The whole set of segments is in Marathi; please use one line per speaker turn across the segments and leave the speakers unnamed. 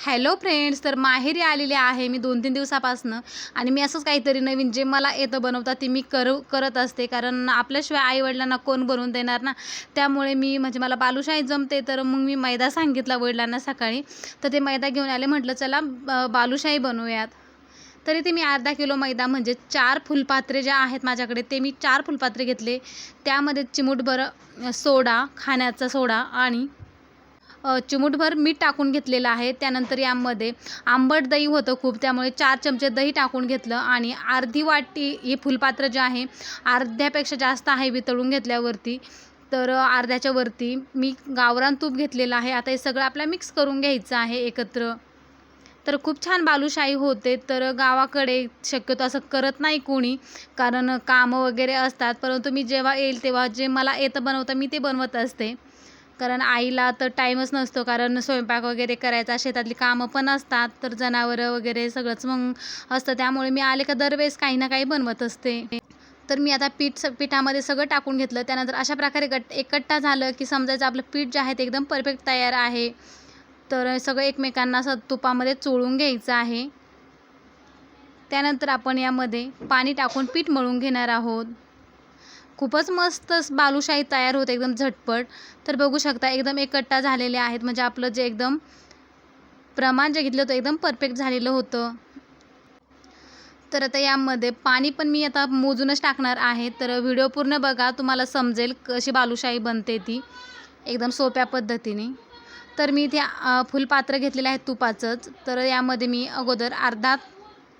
हॅलो फ्रेंड्स तर माहेरी आलेले आहे मी दोन तीन दिवसापासनं. आणि मी असंच काहीतरी नवीन जे मला येतं बनवता ते मी करू करत असते. कारण आपल्याशिवाय आईवडिलांना कोण बनवून देणार ना? त्यामुळे मी म्हणजे मला बालुशाही जमते तर मग मी मैदा सांगितला वडिलांना सकाळी. तर ते मैदा घेऊन आले म्हटलं चला ब- बालुशाही बनवूयात. तरी ते मी अर्धा किलो मैदा म्हणजे चार फुलपात्रे ज्या आहेत माझ्याकडे ते मी चार फुलपात्रे घेतले. त्यामध्ये चिमूटभर सोडा खाण्याचा सोडा आणि चिमूटभर मीठ टाकून घेतलेलं आहे. त्यानंतर यामध्ये आंबट दही होतं खूप. त्यामुळे चार चमचे दही टाकून घेतलं आणि अर्धी वाटी हे फुलपात्र जे आहे अर्ध्यापेक्षा जास्त आहे वितळून घेतल्यावरती. तर अर्ध्याच्या वरती मी गावरान तूप घेतलेलं आहे. आता हे सगळं आपल्याला मिक्स करून घ्यायचं आहे एकत्र. तर खूप छान बालुशाही होते. तर गावाकडे शक्यतो असं करत नाही कोणी कारण कामं वगैरे असतात. परंतु मी जेव्हा येईल तेव्हा जे मला येतं बनवतं मी ते बनवत असते. कारण आईला तर टाईमच नसतो कारण स्वयंपाक वगैरे करायचा शेतातली कामं पण असतात तर जनावरं वगैरे सगळंच मग असतं. त्यामुळे मी आले का दरवेळेस काही ना काही बनवत असते. तर मी आता पीठ स पिठामध्ये सगळं टाकून घेतलं. त्यानंतर अशा प्रकारे गट एकट्टा झालं की समजायचं आपलं पीठ जे आहे ते एकदम परफेक्ट तयार आहे. तर सगळं एकमेकांना असं तुपामध्ये चोळून घ्यायचं आहे. त्यानंतर आपण यामध्ये पाणी टाकून पीठ मळून घेणार आहोत. खूपच मस्त बालुशाही तयार होते एकदम झटपट. तर बघू शकता एकदम एकट्टा झालेले आहेत. म्हणजे आपलं जे एकदम प्रमाण जे घेतलं होतं एकदम परफेक्ट झालेलं होतं. तर आता यामध्ये पाणी पण मी आता मोजूनच टाकणार आहे. तर व्हिडिओ पूर्ण बघा तुम्हाला समजेल कशी बालुशाही बनते ती. एकदम सोप्या पद्धतीने. तर मी इथे फुलपात्र घेतलेलं आहे तुपाचंच. तर यामध्ये मी अगोदर अर्धा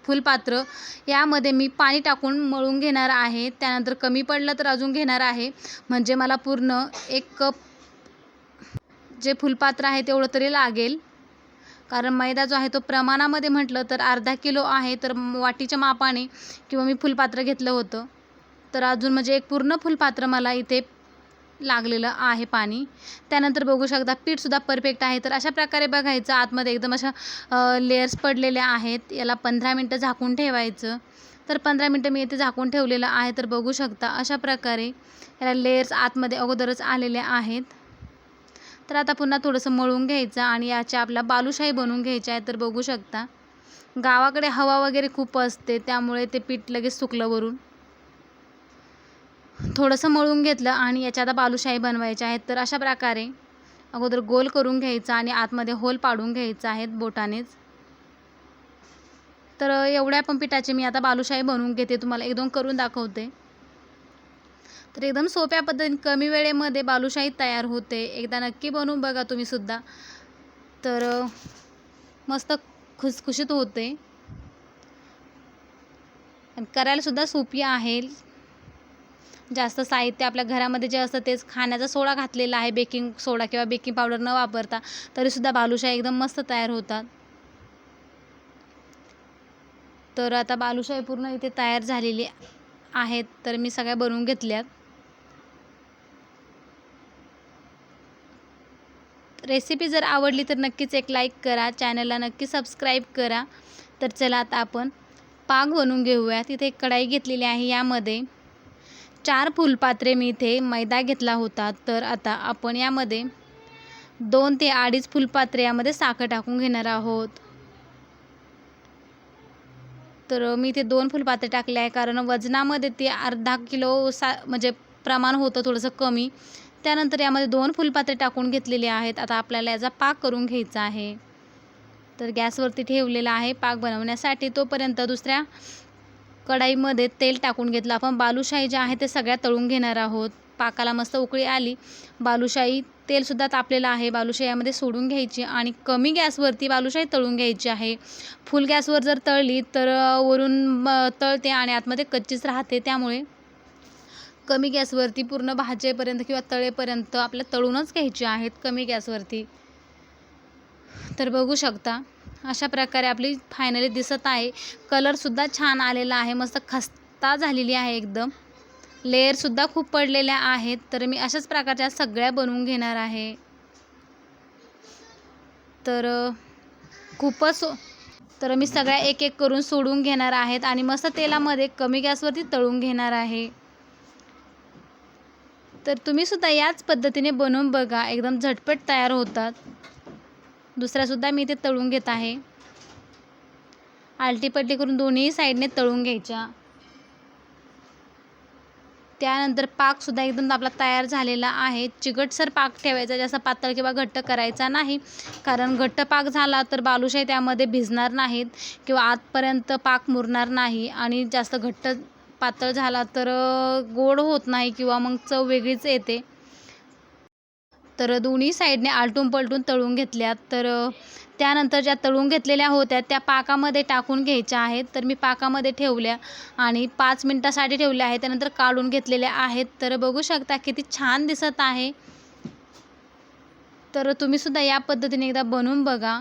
फुलपात्र. यामध्ये मी पाणी टाकून मळून घेणार आहे. त्यानंतर कमी पडलं तर अजून घेणार आहे. म्हणजे मला पूर्ण एक कप जे फुलपात्र आहे तेवढं तरी लागेल. कारण मैदा जो आहे तो प्रमाणामध्ये म्हटलं तर अर्धा किलो आहे. तर वाटीच्या मापाने किंवा मी फुलपात्र घेतलं होतं. तर अजून म्हणजे एक पूर्ण फुलपात्र मला इथे लागलेलं आहे पाणी. त्यानंतर बघू शकता पीठसुद्धा परफेक्ट आहे. तर अशा प्रकारे बघायचं आतमध्ये एकदम अशा लेयर्स पडलेल्या आहेत. याला पंधरा मिनटं झाकून ठेवायचं. तर पंधरा मिनटं मी इथे झाकून ठेवलेलं आहे. तर बघू शकता अशा प्रकारे याला लेयर्स आतमध्ये अगोदरच आलेल्या आहेत. तर आता पुन्हा थोडंसं मळून घ्यायचं आणि याच्या आपला बालुशाही बनवून घ्यायच्या आहे तर बघू शकता गावाकडे हवा वगैरे खूप असते त्यामुळे ते पीठ लगेच सुकलं वरून. थोडंसं मळून घेतलं आणि याच्या आता बालुशाही बनवायच्या आहेत. तर अशा प्रकारे अगोदर गोल करून घ्यायचा आणि आतमध्ये होल पाडून घ्यायचं आहेत बोटानेच. तर एवढ्या पण मी आता बालुशाही बनवून घेते तुम्हाला एक दोन करून दाखवते. तर एकदम सोप्या पद्धतीने कमी वेळेमध्ये बालुशाही तयार होते. एकदा नक्की बनवून बघा तुम्हीसुद्धा तर मस्त खुसखुशीत होते. आणि सोपी आहे. जास्त साहित्य आपल्या घरामध्ये जे असतं तेच खाण्याचा सोडा घातलेला आहे. बेकिंग सोडा किंवा बेकिंग पावडर न वापरता तरीसुद्धा बालुशाही एकदम मस्त तयार होतात. तर आता बालुशाही पूर्ण इथे तयार झालेली आहेत. तर मी सगळ्या बनवून घेतल्यात. रेसिपी जर आवडली तर नक्कीच एक लाईक करा. चॅनलला नक्की सबस्क्राईब करा. तर चला आता आपण पाक बनवून घेऊयात. तिथे एक कढाई घेतलेली आहे यामध्ये. चार फुलपात्रे मी इथे मैदा घेतला होता. तर आता आपण यामध्ये दोन ते अडीच फुलपात्रे यामध्ये साखर टाकून घेणार आहोत. तर मी इथे दोन फुलपात्रे टाकले आहे कारण वजनामध्ये ते अर्धा किलो सा म्हणजे प्रमाण होतं थोडंसं कमी. त्यानंतर यामध्ये दोन फुलपात्रे टाकून घेतलेले आहेत. आता आपल्याला याचा पाक करून घ्यायचा आहे. तर गॅसवरती ठेवलेला आहे. पाक बनवण्यासाठी तोपर्यंत दुसऱ्या कढाईमध्ये तेल टाकून घेतलं. आपण बालुशाही जे आहे ते सगळ्या तळून घेणार आहोत. पाकाला मस्त उकळी आली. बालुशाही तेलसुद्धा तापलेलं आहे. बालुशाही यामध्ये सोडून घ्यायची आणि कमी गॅसवरती बालुशाही तळून घ्यायची आहे. फुल गॅसवर जर तळली तर वरून तळते आणि आतमध्ये कच्चीच राहते. त्यामुळे कमी गॅसवरती पूर्ण भाजेपर्यंत किंवा तळेपर्यंत आपल्या तळूनच घ्यायची आहेत कमी गॅसवरती. तर बघू शकता. अशा प्रकारे आपली फायनली दिसत आहे. कलरसुद्धा छान आलेला आहे. मस्त खस्ता झालेली आहे एकदम. लेअरसुद्धा खूप पडलेल्या आहेत. तर मी अशाच प्रकारच्या सगळ्या बनवून घेणार आहे. तर खूपच सो- तर मी सगळ्या एक एक करून सोडून घेणार आहेत आणि मस्त तेलामध्ये कमी गॅसवरती तळून घेणार आहे. तर तुम्ही सुद्धा याच पद्धतीने बनवून बघा. एकदम झटपट तयार होतात. दुसऱ्यासुद्धा मी इथे तळून घेत आहे. आलटीपट्टी करून दोन्ही साईडने तळून घ्यायच्या. त्यानंतर पाकसुद्धा एकदम आपला तयार झालेला आहे. चिकटसर पाक ठेवायचा जास्त पातळ किंवा घट्ट करायचा नाही. कारण घट्ट पाक झाला तर बालुशाही त्यामध्ये भिजणार नाहीत किंवा आतपर्यंत पाक मुरणार नाही. आणि जास्त घट्ट पातळ झाला तर गोड होत नाही किंवा मग चव वेगळीच येते. तर दोन्ही साईडने आलटून पलटून तळून घेतल्यात. तर त्यानंतर ज्या तळून घेतलेल्या होत्या त्या पाकामध्ये टाकून घ्यायच्या आहेत. तर मी पाकामध्ये ठेवल्या आणि पाच मिनटासाठी ठेवल्या आहेत. त्यानंतर काढून घेतलेल्या आहेत. तर बघू शकता किती छान दिसत आहे. तर तुम्हीसुद्धा या पद्धतीने एकदा बनवून बघा.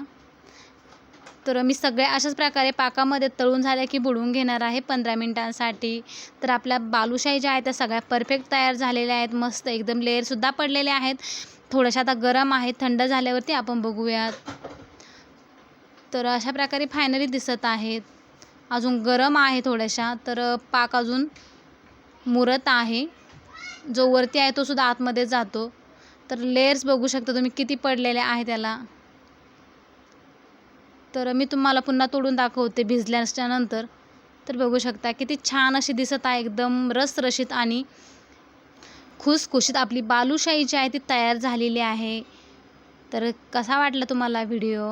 तर मी सगळ्या अशाच प्रकारे पाकामध्ये तळून झाल्या की बुडवून घेणार आहे पंधरा मिनटांसाठी. तर आपल्या बालुशाही ज्या आहेत त्या सगळ्या परफेक्ट तयार झालेल्या आहेत. मस्त एकदम लेअरसुद्धा पडलेले आहेत. थोड्याशा आता गरम आहेत. थंड झाल्यावरती आपण बघूयात. तर अशा प्रकारे फायनली दिसत आहेत. अजून गरम आहे थोड्याशा. तर पाक अजून मुरत आहे. जो वरती आहे तो सुद्धा आतमध्ये जातो. तर लेयर्स बघू शकता तुम्ही किती पडलेले आहे त्याला. तर मी तुम्हाला पुन्हा तोडून दाखवते भिजल्याच्या नंतर. तर बघू शकता किती छान अशी दिसत आहे एकदम रसरशीत आणि खुसखुशीत आपली बालुशाही जी आहे ती तयार झालेली आहे. तर कसा वाटला तुम्हाला व्हिडिओ?